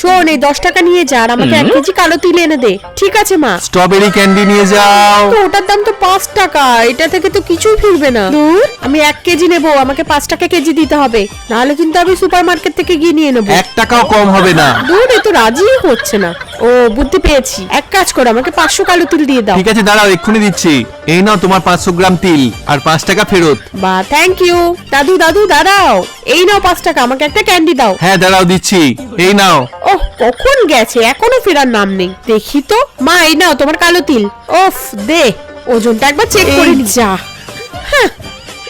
শোন এই দশ টাকা নিয়ে যা আর আমাকে এক কেজি কালো তিল এনে দে। ঠিক আছে মা। স্ট্রবেরি ক্যান্ডি নিয়ে যাও। তো ওটার দাম তো পাঁচ টাকা এটা থেকে তো কিছুই ফিরবে না। দূর। আমি এক কেজি নেব আমাকে পাঁচ টাকা কেজি দিতে হবে। নাহলে কিন্তু আমি সুপার মার্কেট থেকে গিয়ে নিয়ে নেব। এক টাকাও কম হবে না। দূর এ তো রাজি হচ্ছে না। ও বুদ্ধি পেয়েছি। এক কাজ করো আমাকে পাঁচশো কালো তিল দিয়ে দাও। ঠিক আছে দাঁড়াও এক্ষুনি দিচ্ছি। এই নাও তোমার পাঁচশো গ্রাম তিল আর পাঁচ টাকা ফেরত। বা থ্যাংক ইউ দাদু দাদু দাঁড়াও। এই নাও পাঁচ টাকা আমাকে একটা ক্যান্ডি দাও। হ্যাঁ দাঁড়াও দিচ্ছি। এই নাও। ওহ কখন গেছে? এখনও ফেরার নাম নেই। দেখি তো। মা এই নাও তোমার কালো তিল। ওফ দে। ওজনটা একবার চেক করে নি। যা। হ্যাঁ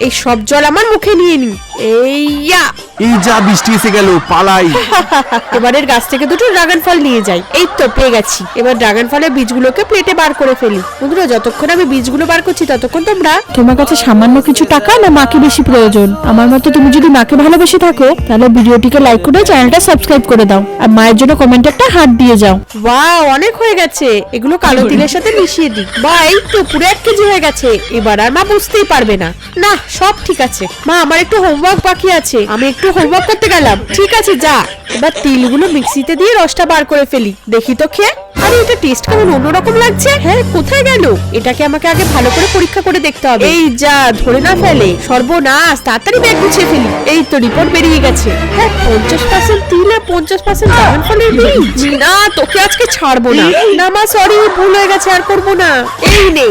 এই সব জল আমার মুখে নিয়ে নি। এইয়া। এই যা বৃষ্টি এসে গেল পালাই। এবারের গাছ থেকে দুটো ড্রাগন ফল নিয়ে যাই। এই তো পেয়ে গেছি। এবার ড্রাগন ফলের বীজগুলোকে প্লেটে বার করে ফেলি। বন্ধুরা যতক্ষণ আমি বীজগুলো বার করছি ততক্ষণ তোমরা তোমার কাছে সামান্য কিছু টাকা না মাকে বেশি প্রয়োজন? আমার মতো তুমি যদি মাকে ভালোবেসে থাকো তাহলে ভিডিওটিকে লাইক করে চ্যানেলটা সাবস্ক্রাইব করে দাও। আর মায়ের জন্য কমেন্টে একটা হার্ট দিয়ে যাও। ওয়াও অনেক হয়ে গেছে। এগুলো কালো তিলের সাথে মিশিয়ে দিই। বা এই তো পুরো এক কেজি হয়ে গেছে। এবার আর মা বুঝতেই পারবে না। না সব ঠিক আছে। মা আমার একটু হোমওয়ার্ক বাকি আছে। আমি একটু হোমওয়ার্ক করতে গেলাম। ঠিক আছে যা। এবার তিলগুলো মিক্সিতে দিয়ে রসটা বার করে ফেলি। দেখি তো খেয়ে। আরে এটা টেস্ট কেমন অন্যরকম লাগছে। হ্যাঁ কোথায় গেল? এটাকে আমাকে আগে ভালো করে পরীক্ষা করে দেখতে হবে। এই যা ধরে না ফেলে। সর্বনাশ তাড়াতাড়ি ব্যাগ গুছিয়ে ফেলি। এই তো রিপোর্ট বেরিয়ে গেছে। হ্যাঁ পঞ্চাশ পার্সেন্ট তিল আর পঞ্চাশ পার্সেন্ট ড্রাগন ফলের বীজ। না তোকে আজকে ছাড়বো না। না মা সরি ভুল হয়ে গেছে আর করব না। এই নে।